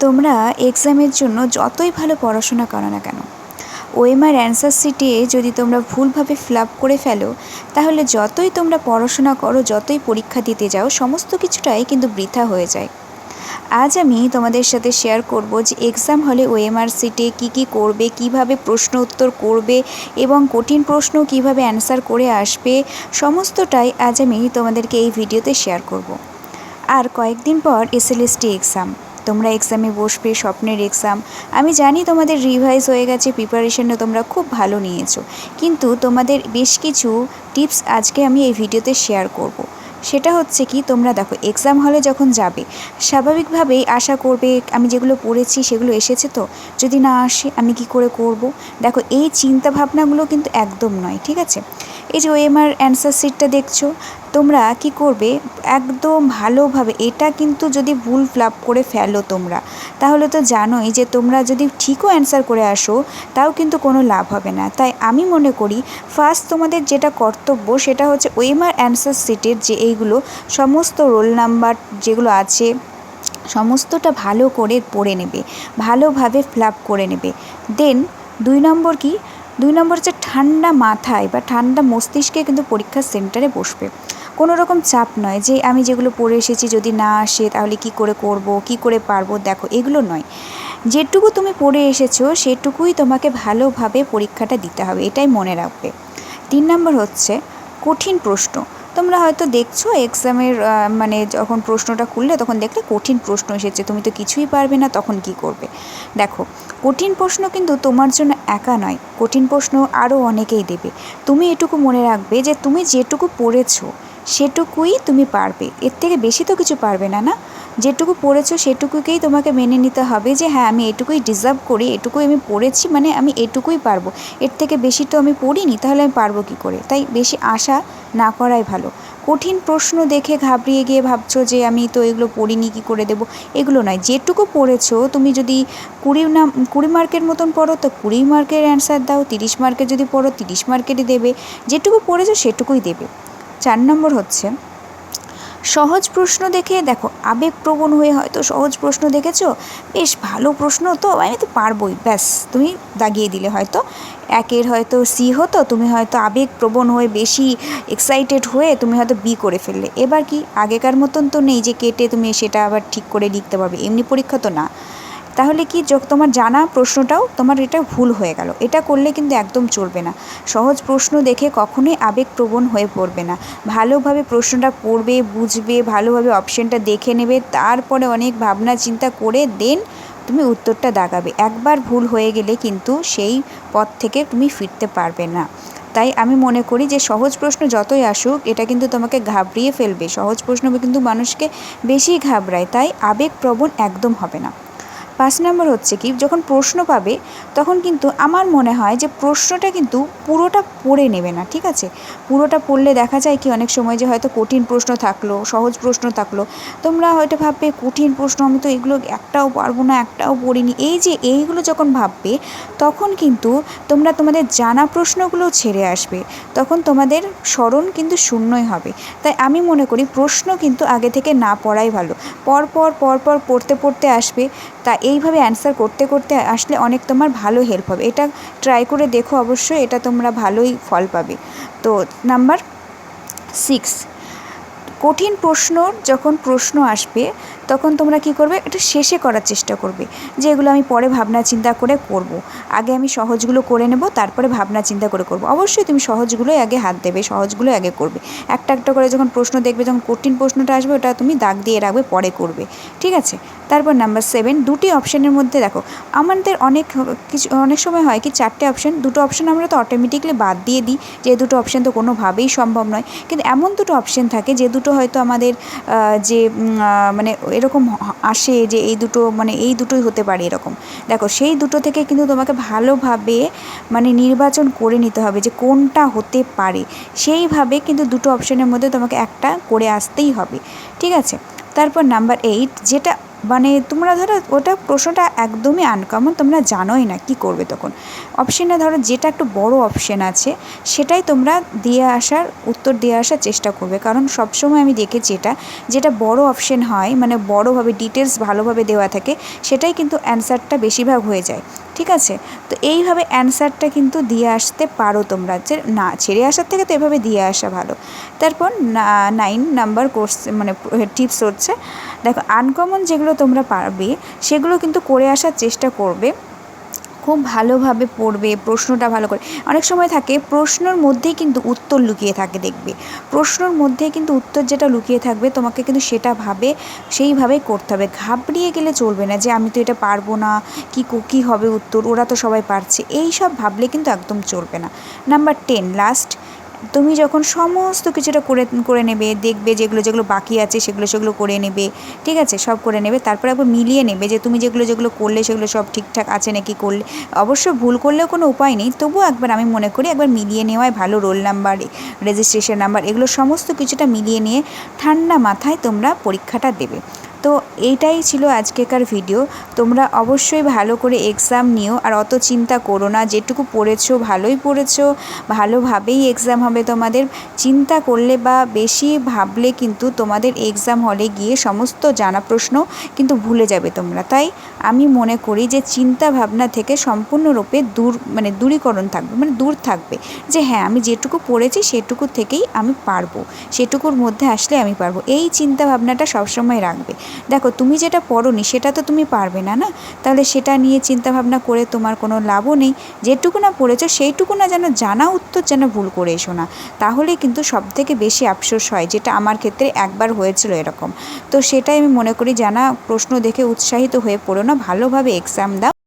তোমরা এক্সামের জন্য যতই ভালো পড়াশোনা করো না কেন ওএমআর অ্যান্সার শিটে যদি তোমরা ভুলভাবে ফিল করে ফেলো, তাহলে যতই তোমরা পড়াশোনা করো, যতই পরীক্ষা দিতে যাও, সমস্ত কিছুটাই কিন্তু বৃথা হয়ে যায়। আজ আমি তোমাদের সাথে শেয়ার করব যে এক্সাম হলে ওএমআর সিটে কী কী করবে, কীভাবে প্রশ্ন উত্তর করবে এবং কঠিন প্রশ্ন কীভাবে অ্যান্সার করে আসবে, সমস্তটাই আজ আমি তোমাদেরকে এই ভিডিওতে শেয়ার করব। আর কয়েকদিন পর এসএলএসটি এক্সাম তোমরা এক্সামে বসবে, স্বপ্নের এক্সাম আমি জানি তোমাদের রিভাইজ হয়ে গেছে প্রিপারেশনও তোমরা খুব ভালো নিয়েছো কিন্তু তোমাদের বেশ কিছু টিপস আজকে আমি এই ভিডিওতে শেয়ার করব। সেটা হচ্ছে কি, তোমরা দেখো এক্সাম হলে যখন যাবে, স্বাভাবিকভাবেই আশা করবে, আমি যেগুলো পড়েছি সেগুলো এসেছে তো যদি না আসে, আমি কি করে করব। দেখো, এই চিন্তা ভাবনাগুলো কিন্তু একদম নয়, ঠিক আছে এই যে ওএমআর অ্যান্সার শিটটা দেখছ, তোমরা কি করবে? একদম ভালোভাবে, এটা কিন্তু যদি ভুল ফ্লাপ করে ফেলো তোমরা, তাহলে তো জানোই যে তোমরা যদি ঠিকও অ্যান্সার করে আসো, তাও কিন্তু কোনো লাভ হবে না। তাই আমি মনে করি ফার্স্ট তোমাদের যেটা কর্তব্য, সেটা হচ্ছে ওএমআর অ্যান্সার শিটের যে এইগুলো, সমস্ত রোল নাম্বার যেগুলো আছে, সমস্তটা ভালো করে পড়ে নেবে, ভালোভাবে ফ্লাপ করে নেবে। দেন দুই নম্বর কি? দুই নম্বর হচ্ছে ঠান্ডা মাথায় বা ঠান্ডা মস্তিষ্কে কিন্তু পরীক্ষার সেন্টারে বসবে। কোনো রকম চাপ নয় যে আমি যেগুলো পড়ে এসেছি যদি না আসে তাহলে কি করে করব, কি করে পারব, দেখো এগুলো নয়। যেটুকু তুমি পড়ে এসেছ সেটুকুই তোমাকে ভালোভাবে পরীক্ষাটা দিতে হবে, এটাই মনে রাখবে। তিন নম্বর হচ্ছে কঠিন প্রশ্ন। তোমরা হয়তো দেখছ এক্সামের মানে যখন প্রশ্নটা খুললে তখন দেখলে কঠিন প্রশ্ন এসেছে, তুমি তো কিছুই পারবে না, তখন কি করবে? দেখো, কঠিন প্রশ্ন কিন্তু তোমার জন্য একা নয়, কঠিন প্রশ্ন আরও অনেকেই দেবে। তুমি এটুকু মনে রাখবে যে তুমি যেটুকু পড়েছো সেটুকুই তুমি পারবে। এর থেকে বেশি তো কিছু পারবে না না? যেটুকু পড়েছো সেটুকুকেই তোমাকে মেনে নিতে হবে যে হ্যাঁ আমি এটুকুই ডিজার্ভ করি, এটুকুই আমি পড়েছি মানে আমি এটুকুই পারব। এর থেকে বেশি তো আমি পড়িনি, তাহলে আমি পারব কী করে? তাই বেশি আশা না করাই ভালো। কঠিন প্রশ্ন দেখে ঘাবড়িয়ে গিয়ে ভাবছ যে, আমি তো এগুলো পড়িনি, কী করে দেবো? এগুলো নয়। যেটুকু পড়েছো, তুমি যদি কুড়ি না, কুড়ি মার্কের মতন পড়ো, তো কুড়ি মার্কের অ্যান্সার দাও, তিরিশ মার্কের যদি পড়ো, তিরিশ মার্কেরই দেবে। যেটুকু পড়েছো সেটুকুই দেবে। চার নম্বর হচ্ছে, সহজ প্রশ্ন দেখে, দেখো, আবেগপ্রবণ হয়ে হয়তো সহজ প্রশ্ন দেখেছ, বেশ ভালো প্রশ্ন তো, আমি তো পারবই, ব্যাস, তুমি দাগিয়ে দিলে হয়তো। একের হয়তো সি হতো, তুমি হয়তো আবেগপ্রবণ হয়ে, বেশি এক্সাইটেড হয়ে, তুমি হয়তো বি করে ফেললে। এবার কি, আগেকার মতন তো নেই যে কেটে তুমি সেটা আবার ঠিক করে লিখতে পারবে, এমনি পরীক্ষা তো না। তাহলে কি তোমার জানা প্রশ্নটাও, তোমার এটা ভুল হয়ে গেল। এটা করলে কিন্তু একদম চলবে না। সহজ প্রশ্ন দেখে কখনোই আবেগপ্রবণ হয়ে পড়বে না। ভালোভাবে প্রশ্নটা পড়বে, বুঝবে, ভালোভাবে অপশানটা দেখে নেবে, তারপরে অনেক ভাবনা চিন্তা করে দেন তুমি উত্তরটা দাগাবে। একবার ভুল হয়ে গেলে কিন্তু সেই পথ থেকে তুমি ফিরতে পারবে না। তাই আমি মনে করি যে সহজ প্রশ্ন যতই আসুক, এটা কিন্তু তোমাকে ঘাবড়িয়ে ফেলবে। সহজ প্রশ্ন কিন্তু মানুষকে বেশি ঘাবড়ায়। তাই আবেগপ্রবণ একদম হবে না। পাঁচ নম্বর হচ্ছে কি, যখন প্রশ্ন পাবে, তখন কিন্তু আমার মনে হয় যে প্রশ্নটা কিন্তু পুরোটা পড়ে নেবে না, ঠিক আছে? পুরোটা পড়লে দেখা যায় কি, অনেক সময় যে হয়তো কঠিন প্রশ্ন থাকল, সহজ প্রশ্ন থাকল, তোমরা হয়তো ভাববে কঠিন প্রশ্ন, আমি তো এগুলো একটাও পারব না, একটাও পড়িনি। এই যে এইগুলো যখন ভাববে, তখন কিন্তু তোমরা তোমাদের জানা প্রশ্নগুলো ছেড়ে আসবে, তখন তোমাদের স্মরণ কিন্তু শূন্যই হবে। তাই আমি মনে করি প্রশ্ন কিন্তু আগে থেকে না পড়াই ভালো। পরপর পরপর পড়তে পড়তে আসবে, তা এইভাবে অ্যান্সার করতে করতে আসলে অনেক তোমার ভালো হেল্প হবে। এটা ট্রাই করে দেখো অবশ্যই, এটা তোমরা ভালোই ফল পাবে। তো নাম্বার সিক্স কঠিন প্রশ্নর যখন প্রশ্ন আসবে, তখন তোমরা কি করবে? এটা শেষে করার চেষ্টা করবে যে এগুলো আমি পরে ভাবনা চিন্তা করে করব। আগে আমি সহজগুলো করে নেব, তারপরে ভাবনা চিন্তা করে করব। অবশ্যই তুমি সহজগুলোই আগে হাত দেবে, সহজগুলোই আগে করবে। একটা একটা করে যখন প্রশ্ন দেখবে, যখন কঠিন প্রশ্নটা আসবে, ওটা তুমি দাগ দিয়ে রাখবে, পরে করবে। ঠিক আছে? তারপর নাম্বার সেভেন দুটি অপশানের মধ্যে দেখো, আমাদের অনেক, কিছু, অনেক সময় হয় কি চারটে অপশান দুটো অপশান আমরা তো অটোমেটিকলি বাদ দিয়ে দিই, যে দুটো অপশান তো কোনোভাবেই সম্ভব নয়। কিন্তু এমন দুটো অপশান থাকে যে দুটো হয়তো আমাদের যে মানে এরকম আসে যে এই দুটো মানে এই দুটোই হতে পারে এরকম। দেখো, সেই দুটো থেকে কিন্তু তোমাকে ভালোভাবে মানে নির্বাচন করে নিতে হবে যে কোনটা হতে পারে। সেইভাবে কিন্তু দুটো অপশানের মধ্যে তোমাকে একটা করে আসতেই হবে। ঠিক আছে? তারপর নাম্বার এইট যেটা মানে তোমরা ধরো ওটা প্রশ্নটা একদমই আনকমন তোমরা জানোই না কি করবে তখন। অপশানে ধরো যেটা একটু বড় অপশান আছে, সেটাই তোমরা দিয়ে আসার, উত্তর দিয়ে আসার চেষ্টা করবে। কারণ সবসময় আমি দেখেছি এটা, যেটা বড় অপশান হয় মানে বড়োভাবে ডিটেলস ভালোভাবে দেওয়া থাকে, সেটাই কিন্তু অ্যান্সারটা বেশিরভাগ হয়ে যায়। ঠিক আছে? তো এইভাবে অ্যান্সারটা কিন্তু দিয়ে আসতে পারো তোমরা। যে না, ছেড়ে আসার থেকে তো এভাবে দিয়ে আসা ভালো। তারপর নাইন নাম্বার কোর্স মানে টিপস হচ্ছে, দেখো আনকমন যেগুলো তোমরা পারবে, সেগুলো কিন্তু করে আসার চেষ্টা করবে। খুব ভালোভাবে পড়বে, প্রশ্নটা ভালো করে। অনেক সময় থাকে, প্রশ্নর মধ্যেই কিন্তু উত্তর লুকিয়ে থাকে দেখবে। প্রশ্নর মধ্যে কিন্তু উত্তর যেটা লুকিয়ে থাকবে, তোমাকে কিন্তু সেটা ভাবে, সেইভাবেই করতে হবে। ঘাবড়িয়ে গেলে চলবে না যে, আমি তো এটা পারব না, কি কী হবে উত্তর? ওরা তো সবাই পারছে। এই সব ভাবলে কিন্তু একদম চলবে না। নাম্বার টেন, লাস্ট তুমি যখন সমস্ত কিছুটা করে করে নেবে, দেখবে যেগুলো যেগুলো বাকি আছে সেগুলো সেগুলো করে নেবে, ঠিক আছে? সব করে নেবে, তারপর একবার মিলিয়ে নেবে যে তুমি যেগুলো যেগুলো করলে সেগুলো সব ঠিকঠাক আছে নাকি করলে। অবশ্য ভুল করলেও কোনো উপায় নেই, তবুও একবার আমি মনে করি একবার মিলিয়ে নেওয়াই ভালো, রোল নাম্বার, রেজিস্ট্রেশন নাম্বার, এগুলো সমস্ত কিছুটা মিলিয়ে নিয়ে ঠান্ডা মাথায় তোমরা পরীক্ষাটা দেবে। তো এইটাই ছিল আজকেকার ভিডিও তোমরা অবশ্যই ভালো করে এক্সাম নিও, আর অত চিন্তা করো না, যেটুকু পড়েছো ভালোই পড়েছো, ভালোভাবেই এক্সাম হবে তোমাদের। চিন্তা করলে বা বেশি ভাবলে কিন্তু তোমাদের এক্সাম হলে গিয়ে সমস্ত জানা প্রশ্ন কিন্তু ভুলে যাবে তোমরা। তাই আমি মনে করি যে চিন্তা ভাবনা থেকে সম্পূর্ণরূপে দূর মানে দূরীকরণ থাকবে মানে দূর থাকবে। যে হ্যাঁ আমি যেটুকু পড়েছি সেটুকু থেকেই আমি পারব, সেটুকুর মধ্যে আসলে আমি পারব। এই চিন্তা ভাবনাটা সবসময় রাখবে। দেখো, তুমি যেটা পড়োনি সেটা তো তুমি পারবে না না? তাহলে সেটা নিয়ে চিন্তাভাবনা করে তোমার কোনো লাভও নেই। যেটুকু না পড়েছো সেইটুকু না যেন জানা উত্তর যেন ভুল করে এসো না। তাহলে কিন্তু সব থেকে বেশি আফসোস হয় যেটা আমার ক্ষেত্রে একবার হয়েছিল এরকম। তো সেটাই আমি মনে করি, জানা প্রশ্ন দেখে উৎসাহিত হয়ে পড়ো না, ভালোভাবে এক্সাম দাও।